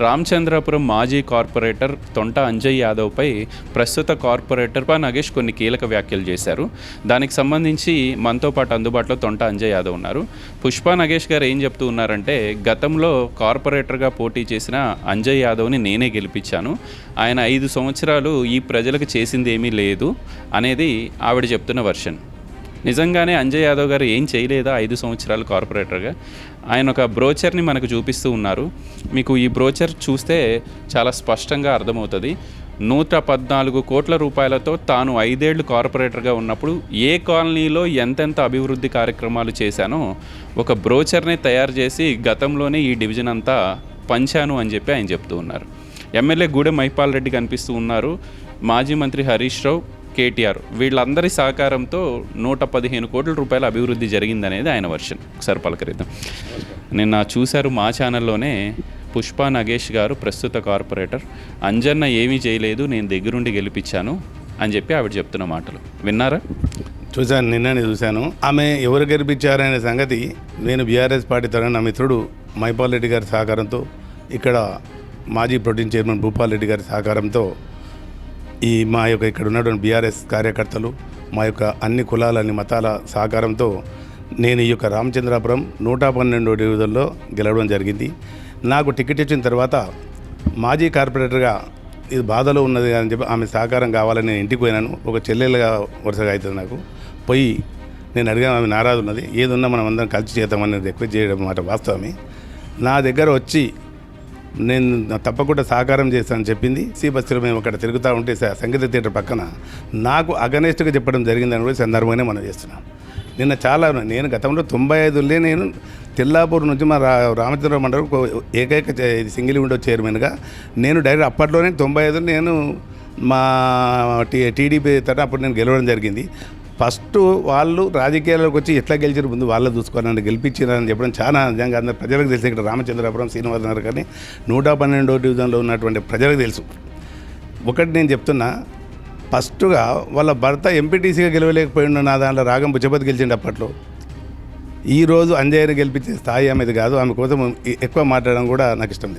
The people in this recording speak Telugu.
రామచంద్రపురం మాజీ కార్పొరేటర్ తొంట అంజయ్ యాదవ్పై ప్రస్తుత కార్పొరేటర్ పా నగేష్ కొన్ని కీలక వ్యాఖ్యలు చేశారు. దానికి సంబంధించి మనతో పాటు అందుబాటులో తొంట అంజయ్ యాదవ్ ఉన్నారు. పుష్ప నగేష్ గారు ఏం చెప్తూ ఉన్నారంటే గతంలో కార్పొరేటర్గా పోటీ చేసిన అంజయ్ యాదవ్ని నేనే గెలిపించాను. ఆయన ఐదు సంవత్సరాలు ఈ ప్రజలకు చేసింది ఏమీ లేదు అనేది ఆవిడ చెప్తున్న వర్షన్. నిజంగానే అంజయ్ యాదవ్ గారు ఏం చేయలేదా ఐదు సంవత్సరాలు కార్పొరేటర్గా? ఆయన ఒక బ్రోచర్ని మనకు చూపిస్తూ ఉన్నారు. మీకు ఈ బ్రోచర్ చూస్తే చాలా స్పష్టంగా అర్థమవుతుంది. నూట పద్నాలుగు కోట్ల రూపాయలతో తాను ఐదేళ్ళు కార్పొరేటర్గా ఉన్నప్పుడు ఏ కాలనీలో ఎంతెంత అభివృద్ధి కార్యక్రమాలు చేశానో ఒక బ్రోచర్ని తయారు చేసి గతంలోనే ఈ డివిజన్ అంతా పంచాను అని చెప్పి ఆయన చెప్తూ ఉన్నారు. ఎమ్మెల్యే గూడెం మహిపాల్ రెడ్డి కనిపిస్తూ ఉన్నారు. మాజీ మంత్రి హరీష్ రావు కేటీఆర్. వీళ్ళందరి సహకారంతో నూట పదిహేను కోట్ల రూపాయల అభివృద్ధి జరిగిందనేది ఆయన వర్షన్. ఒకసారి పలకరిద్దాం. నిన్న చూశారు మా ఛానల్లోనే పుష్ప నగేష్ గారు ప్రస్తుత కార్పొరేటర్. అంజన్న ఏమీ చేయలేదు నేను దగ్గరుండి గెలిపించాను అని చెప్పి ఆవిడ చెప్తున్న మాటలు. విన్నారా? చూశాను నిన్ననే చూశాను. ఆమె ఎవరు గెలిపించారనే సంగతి నేను బీఆర్ఎస్ పార్టీ తరఫున నా మిత్రుడు మైపాల్ రెడ్డి గారి సహకారంతో ఇక్కడ మాజీ ప్రోటీన్ చైర్మన్ భూపాల్ రెడ్డి గారి సహకారంతో ఈ మా యొక్క ఇక్కడ ఉన్నటువంటి బీఆర్ఎస్ కార్యకర్తలు మా యొక్క అన్ని కులాల అన్ని మతాల సహకారంతో నేను ఈ యొక్క రామచంద్రాపురం నూట పన్నెండు డివిజన్లో గెలవడం జరిగింది. నాకు టికెట్ ఇచ్చిన తర్వాత మాజీ కార్పొరేటర్గా ఇది బాధలో ఉన్నది అని చెప్పి ఆమె సహకారం కావాలని నేను ఇంటికి పోయినాను. ఒక చెల్లెలుగా వరుసగా అవుతుంది నాకు. పోయి నేను అడిగాను ఆమె నారాజు ఉన్నది. ఏదున్నా మనం అందరం కలిసి చేద్దామని రిక్వెస్ట్ చేయడం మాట వాస్తవమే. నా దగ్గర వచ్చి నేను తప్పకుండా సహకారం చేస్తానని చెప్పింది. సి బస్సులో మేము అక్కడ తిరుగుతూ ఉంటే సంగీత థియేటర్ పక్కన నాకు అగనెస్ట్గా చెప్పడం జరిగిందని కూడా సందర్భంగానే మనం చేస్తున్నాం. నిన్న చాలా నేను గతంలో తొంభై ఐదులే నేను తిల్లాపూర్ నుంచి మా రా రామచంద్ర మండలం ఏకైక సింగిల్ విండో చైర్మన్గా నేను డైరెక్ట్ అప్పట్లోనే తొంభై ఐదులో నేను మా టీ టీడీపీ తట అప్పుడు నేను గెలవడం జరిగింది. ఫస్ట్ వాళ్ళు రాజకీయాల్లోకి వచ్చి ఎట్లా గెలిచారు ముందు వాళ్ళ చూసుకొని నన్ను గెలిపించారని చెప్పడం చాలా నిజంగా అందరు ప్రజలకు తెలుసు. ఇక్కడ రామచంద్రపురం శ్రీనివాస నగర్ కానీ నూట పన్నెండో డివిజన్లో ఉన్నటువంటి ప్రజలకు తెలుసు. ఒకటి నేను చెప్తున్నా ఫస్ట్గా వాళ్ళ భర్త ఎంపీటీసీగా గెలవలేకపోయిండు నా దాంట్లో రాగం బుచ్చపతి గెలిచిండు అప్పట్లో. ఈ రోజు గెలిపించే స్థాయి ఆమెది కాదు. ఆమె కోసం ఎక్కువ మాట్లాడడం కూడా నాకు ఇష్టం లేదు.